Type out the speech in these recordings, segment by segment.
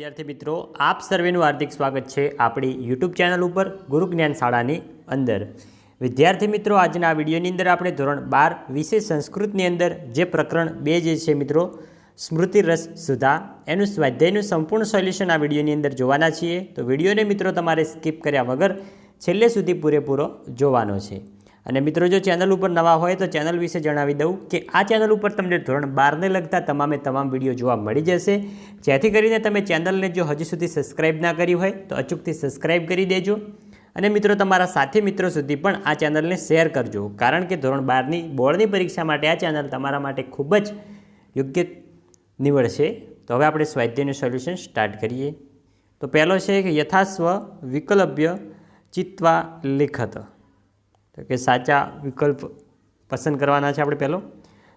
વિદ્યાર્થી મિત્રો, આપ સર્વેનું હાર્દિક સ્વાગત છે આપણી યુટ્યુબ ચેનલ ઉપર, ગુરુ જ્ઞાન શાળાની અંદર. વિદ્યાર્થી મિત્રો, આજના વિડીયોની અંદર આપણે ધોરણ બાર વિશે સંસ્કૃતની અંદર જે પ્રકરણ બે જે છે મિત્રો સ્મૃતિ રસ સુધા, એનું સ્વાધ્યાયનું સંપૂર્ણ સોલ્યુશન આ વિડીયોની અંદર જોવાના છીએ. તો વિડીયોને મિત્રો તમારે સ્કીપ કર્યા વગર છેલ્લે સુધી પૂરેપૂરો જોવાનો છે. અને મિત્રો, જો ચેનલ ઉપર નવા હોય તો ચેનલ વિશે જણાવી દઉં કે આ ચેનલ ઉપર તમને ધોરણ બારને લગતા તમામે તમામ વીડિયો જોવા મળી જશે. જેથી કરીને તમે ચેનલને જો હજી સુધી સબસ્ક્રાઇબ ના કરી હોય તો અચૂકથી સબસ્ક્રાઇબ કરી દેજો. અને મિત્રો, તમારા સાથી મિત્રો સુધી પણ આ ચેનલને શેર કરજો. કારણ કે ધોરણ બારની બોર્ડની પરીક્ષા માટે આ ચેનલ તમારા માટે ખૂબ જ યોગ્ય નીવડશે. તો હવે આપણે સ્વાધ્યાયનું સોલ્યુશન સ્ટાર્ટ કરીએ. તો પહેલો છે કે યથાસ્વ વિકલ્પ્ય ચિત્વા લેખત. તો કે સાચા વિકલ્પ પસંદ કરવાના છે આપણે પહેલો.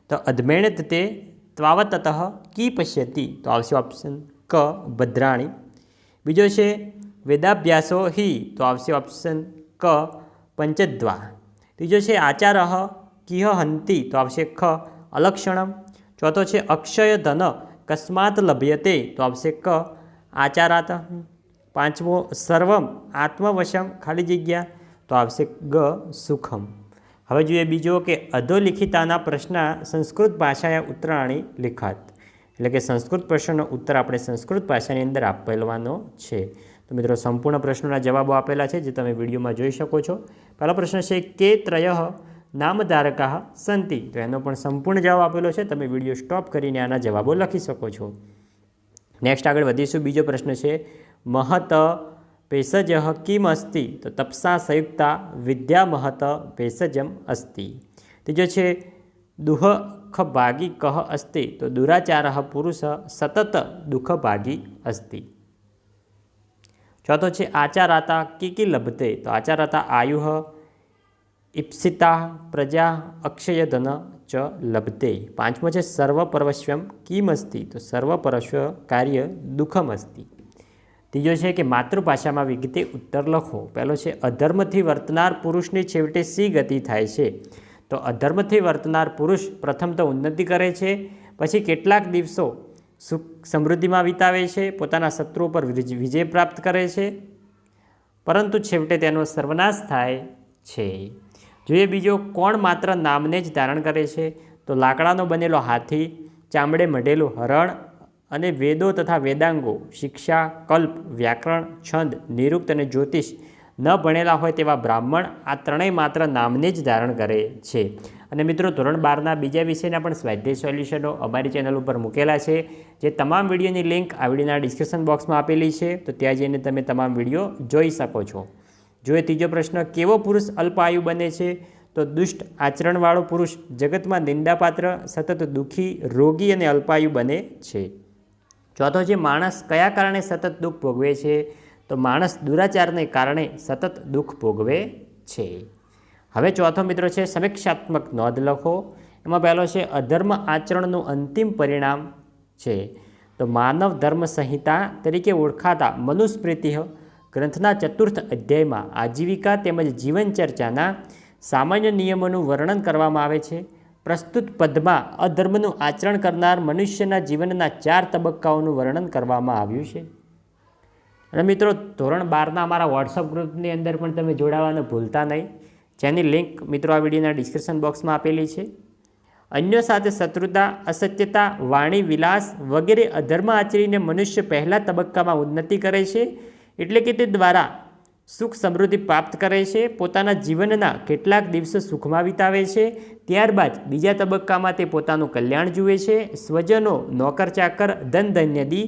તો અધમેણત તે ત્વાવતત કી પશ્યતી. તો આવશે ઓપ્શન ક, ભદ્રાણી. બીજો છે વેદાભ્યાસો હિ. તો આવશે ઓપ્શન ક, પંચદ્વા. ત્રીજો છે આચાર કિહ હંતી. તો આવશે ખ, અલક્ષણમ. ચોથો છે અક્ષય ધન કસ્માત લભ્યતે. તો આવશે ક, આચારાત. પાંચમો, સર્વમ, આત્મવશમ, ખાલી જગ્યા. તો આવશે ગ સુખમ. હવે જોઈએ બીજો કે અધોલિખિતાના પ્રશ્ન સંસ્કૃત ભાષાએ ઉત્તરાણી લિખાત. એટલે કે સંસ્કૃત પ્રશ્નનો ઉત્તર આપણે સંસ્કૃત ભાષાની અંદર આપેલવાનો છે. તો મિત્રો સંપૂર્ણ પ્રશ્નોના જવાબો આપેલા છે, જે તમે વિડીયોમાં જોઈ શકો છો. પહેલો પ્રશ્ન છે, કે ત્રય નામધારકા સંતિ? તો એનો પણ સંપૂર્ણ જવાબ આપેલો છે. તમે વીડિયો સ્ટોપ કરીને આના જવાબો લખી શકો છો. નેક્સ્ટ આગળ વધીશું. બીજો પ્રશ્ન છે, મહત ભેષજ કિમ અસ્તિ? તો તપસા સંયુક્તા વિદ્યા મહત ભેષજમ અસ્તિ. ત્રીજો છે, દુઃખ ભાગી કહ અસ્તિ? તો દુરાચાર પુરુષ સતત દુઃખ ભાગી અસ્તિ. ચોથો છે, આચારાતા કિકી લભતે? તો આચારાતા આયુહ ઈપ્સિતા પ્રજા અક્ષયધન ચ લભતે. પાંચમો છે, સર્વપરવશ્યમ કિમ અસ્તિ? તો સર્વપરશ્વ કાર્ય દુઃખમ અસ્તિ. ત્રીજો છે કે માતૃભાષામાં વિગતે ઉત્તર લખો. પહેલો છે, અધર્મથી વર્તનાર પુરુષની છેવટે સી ગતિ થાય છે? તો અધર્મથી વર્તનાર પુરુષ પ્રથમ તો ઉન્નતિ કરે છે, પછી કેટલાક દિવસો સુખ સમૃદ્ધિમાં વિતાવે છે, પોતાના શત્રુઓ પર વિજય પ્રાપ્ત કરે છે, પરંતુ છેવટે તેનો સર્વનાશ થાય છે. જોઈએ બીજો, કોણ માત્ર નામને જ ધારણ કરે છે? તો લાકડાનો બનેલો હાથી, ચામડે મઢેલું હરણ અને વેદો તથા વેદાંગો, શિક્ષા, કલ્પ, વ્યાકરણ, છંદ, નિરુક્ત અને જ્યોતિષ ન ભણેલા હોય તેવા બ્રાહ્મણ આ ત્રણેય માત્ર નામને જ ધારણ કરે છે. અને મિત્રો, ધોરણ બારના બીજા વિષયના પણ સ્વાધ્યાય સોલ્યુશનો અમારી ચેનલ ઉપર મૂકેલા છે. જે તમામ વિડીયોની લિંક આ વિડીયોના ડિસ્ક્રિપ્શન બોક્સમાં આપેલી છે, તો ત્યાં જઈને તમે તમામ વીડિયો જોઈ શકો છો. જો એ ત્રીજો પ્રશ્ન, કેવો પુરુષ અલ્પાયુ બને છે? તો દુષ્ટ આચરણવાળો પુરુષ જગતમાં નિંદાપાત્ર, સતત દુઃખી, રોગી અને અલ્પાયુ બને છે. ચોથો છે માણસ કયા કારણે સતત દુઃખ ભોગવે છે, તો માણસ દુરાચારને કારણે સતત દુઃખ ભોગવે છે. હવે ચોથો મિત્રો છે, સમીક્ષાત્મક નોંધ લખો. એમાં પહેલો છે, અધર્મ આચરણનું અંતિમ પરિણામ છે. તો માનવ ધર્મ સંહિતા તરીકે ઓળખાતા મનુસ્મૃતિ ગ્રંથના ચતુર્થ અધ્યાયમાં આજીવિકા તેમજ જીવન ચર્ચાના સામાન્ય નિયમોનું વર્ણન કરવામાં આવે છે. પ્રસ્તુત પદમાં અધર્મનું આચરણ કરનાર મનુષ્યના જીવનના ચાર તબક્કાઓનું વર્ણન કરવામાં આવ્યું છે. અને મિત્રો, ધોરણ બારના અમારા વોટ્સઅપ ગ્રુપની અંદર પણ તમે જોડાવાનું ભૂલતા નહીં. જેની લિંક મિત્રો આ વિડીયોના ડિસ્ક્રિપ્શન બોક્સમાં આપેલી છે. અન્યો સાથે શત્રુતા, અસત્યતા, વાણી, વિલાસ વગેરે અધર્મ આચરીને મનુષ્ય પહેલા તબક્કામાં ઉન્નતિ કરે છે. એટલે કે તે દ્વારા સુખ સમૃદ્ધિ પ્રાપ્ત કરે છે, પોતાના જીવનના કેટલાક દિવસો સુખમાં વિતાવે છે, ત્યારબાદ બીજા તબક્કામાં તે પોતાનું કલ્યાણ જુએ છે, સ્વજનો નોકર ચાકર, ધન ધન્યદી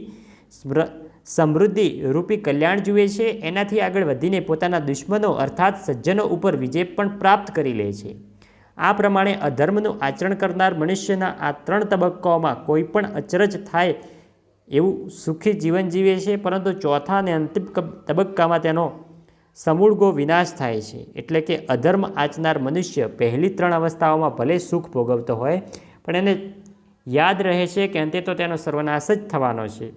સમૃદ્ધિ રૂપી કલ્યાણ જુએ છે, એનાથી આગળ વધીને પોતાના દુશ્મનો અર્થાત સજ્જનો ઉપર વિજય પણ પ્રાપ્ત કરી લે છે. આ પ્રમાણે અધર્મનું આચરણ કરનાર મનુષ્યના આ ત્રણ તબક્કાઓમાં કોઈ પણ અચરજ થાય એવું સુખી જીવન જીવે છે, પરંતુ ચોથા અને અંતિમ તબક્કામાં તેનો સમૂળગો વિનાશ થાય છે. એટલે કે અધર્મ આચનાર મનુષ્ય પહેલી ત્રણ અવસ્થાઓમાં ભલે સુખ ભોગવતો હોય, પણ એને યાદ રહે છે કે અંતે તો તેનો સર્વનાશ જ થવાનો છે.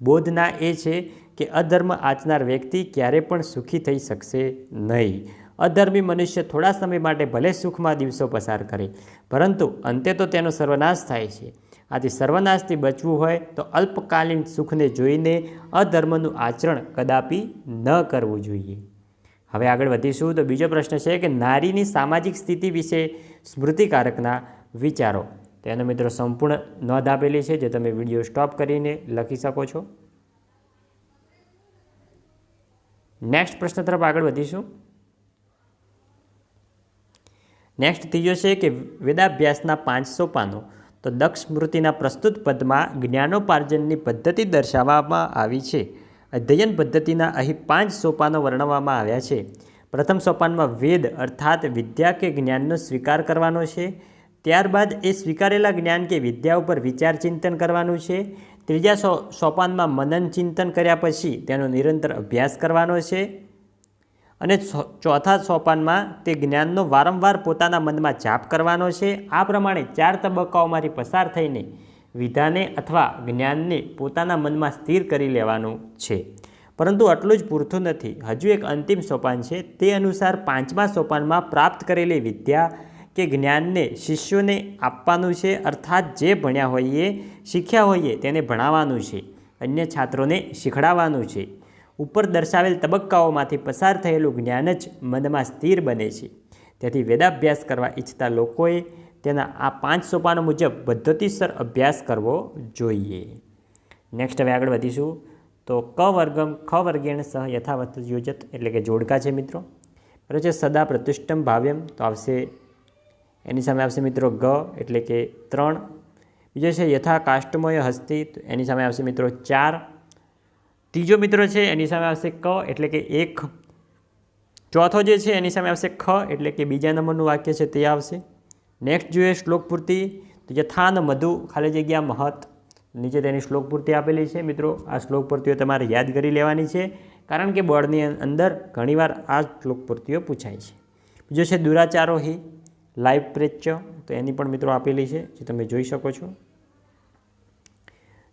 બોધના એ છે કે અધર્મ આચનાર વ્યક્તિ ક્યારે પણ સુખી થઈ શકશે નહીં. અધર્મી મનુષ્ય થોડા સમય માટે ભલે સુખમાં દિવસો પસાર કરે, પરંતુ અંતે તો તેનો સર્વનાશ થાય છે. આથી સર્વનાશથી બચવું હોય તો અલ્પકાલીન સુખને જોઈને અધર્મનું આચરણ કદાપી ન કરવું જોઈએ. હવે આગળ વધીશું તો બીજો પ્રશ્ન છે કે નારીની સામાજિક સ્થિતિ વિશે સ્મૃતિકારકના વિચારો. તેનો મિત્રો સંપૂર્ણ નોંધ આપેલી છે, જે તમે વીડિયો સ્ટોપ કરીને લખી શકો છો. નેક્સ્ટ પ્રશ્ન તરફ આગળ વધીશું. નેક્સ્ટ ત્રીજો છે કે વેદાભ્યાસના પાંચ સોપાનો તો દક્ષ સ્મૃતિના પ્રસ્તુત પદમાં જ્ઞાનોપાર્જનની પદ્ધતિ દર્શાવવામાં આવી છે. અધ્યયન પદ્ધતિના અહીં પાંચ સોપાનો વર્ણવવામાં આવ્યા છે. પ્રથમ સોપાનમાં વેદ અર્થાત વિદ્યા કે જ્ઞાનનો સ્વીકાર કરવાનો છે. ત્યારબાદ એ સ્વીકારેલા જ્ઞાન કે વિદ્યા ઉપર વિચાર ચિંતન કરવાનું છે. ત્રીજા સો, સોપાનમાં મનન ચિંતન કર્યા પછી તેનો નિરંતર અભ્યાસ કરવાનો છે. અને ચોથા સોપાનમાં તે જ્ઞાનનો વારંવાર પોતાના મનમાં જાપ કરવાનો છે. આ પ્રમાણે ચાર તબક્કાઓમાંથી પસાર થઈને વિધાને અથવા જ્ઞાનને પોતાના મનમાં સ્થિર કરી લેવાનું છે. પરંતુ આટલું જ પૂરતું નથી. હજુ એક અંતિમ સોપાન છે. તે અનુસાર પાંચમા સોપાનમાં પ્રાપ્ત કરેલી વિદ્યા કે જ્ઞાનને શિષ્યોને આપવાનું છે. અર્થાત જે ભણ્યા હોઈએ, શીખ્યા હોઈએ તેને ભણાવવાનું છે. અન્ય છાત્રોને શીખડાવવાનું છે. ઉપર દર્શાવેલ તબક્કાઓમાંથી પસાર થયેલું જ્ઞાન જ મનમાં સ્થિર બને છે. તેથી વેદાભ્યાસ કરવા ઈચ્છતા લોકોએ તેના આ પાંચ સોપાનો મુજબ પદ્ધતિસર અભ્યાસ કરવો જોઈએ. નેક્સ્ટ હવે આગળ વધીશું. તો ક વર્ગમ ખ વર્ગેણ સહ યથાવત યોજત એટલે કે જોડકા છે મિત્રો. બરાબર છે? સદા પ્રતિષ્ઠમ ભાવ્યમ. તો આવશે એની સામે આવશે મિત્રો ગ એટલે કે ત્રણ. બીજો છે યથા કાષ્ટમય હસ્તી. તો એની સામે આવશે મિત્રો ચાર. ત્રીજો મિત્રો છે, એની સામે આવશે ક, એટલે કે એક. ચોથો જે છે, એની સામે આવશે ખ, એટલે કે બીજા નંબરનું વાક્ય છે, તે આવશે. નેક્સ્ટ જોઈએ શ્લોક પૂર્તિ. તો યથાન મધુ, ખાલી જગ્યા મહત. નીચે તેની શ્લોક પૂર્તિ આપેલી છે, મિત્રો. આ શ્લોક પૂર્તિઓ તમારે યાદ કરી લેવાની છે, કારણ કે બોર્ડની અંદર ઘણીવાર આ શ્લોક પૂર્તિઓ પૂછાય છે. બીજો છે દુરાચારોહી, લાઈવ પ્રેચ્ય. તો એની પણ મિત્રો આપેલી છે, જે તમે જોઈ શકો છો.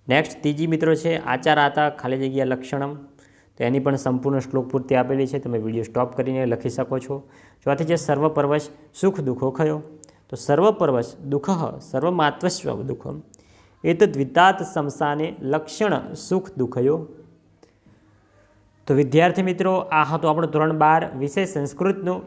નેક્સ્ટ ત્રીજી મિત્રો છે, આચાર આતા, ખાલી જગ્યા લક્ષણમ. તો એની પણ સંપૂર્ણ શ્લોક પૂર્તિ આપેલી છે, તમે વીડિયો સ્ટોપ કરીને લખી શકો છો. ચોથી છે, સર્વપર્વશ સુખ દુઃખો ખયો. તો સર્વપર્વશ દુઃખ, સર્વમાત્વસ્વ દુઃખમ. એતદ દ્વિતાત સમસાને લક્ષણ સુખ દુઃખયો. તો વિદ્યાર્થી મિત્રો, આ હતું આપણું ધોરણ બાર વિષય સંસ્કૃતનું.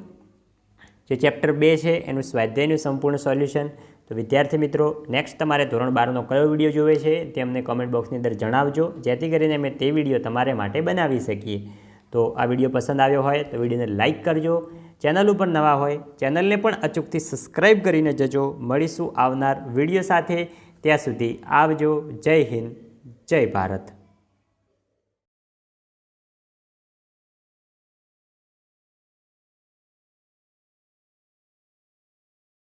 જે ચેપ્ટર બે છે, એનું સ્વાધ્યાયનું સંપૂર્ણ સોલ્યુશન. તો વિદ્યાર્થી મિત્રો નેક્સ્ટ તમારે ધોરણ બારનો કયો વીડિયો જોવે છે તે અમને કોમેન્ટ બોક્સની અંદર જણાવજો. જેથી કરીને અમે તે વીડિયો તમારે માટે બનાવી શકીએ. તો આ વીડિયો પસંદ આવ્યો હોય તો વિડીયોને લાઇક કરજો. ચેનલ ઉપર નવા હોય, ચેનલને પણ અચૂકથી સબસ્ક્રાઈબ કરીને જજો. મળીશું આવનાર વીડિયો સાથે. ત્યાં સુધી આવજો. જય હિન્દ. જય ભારત.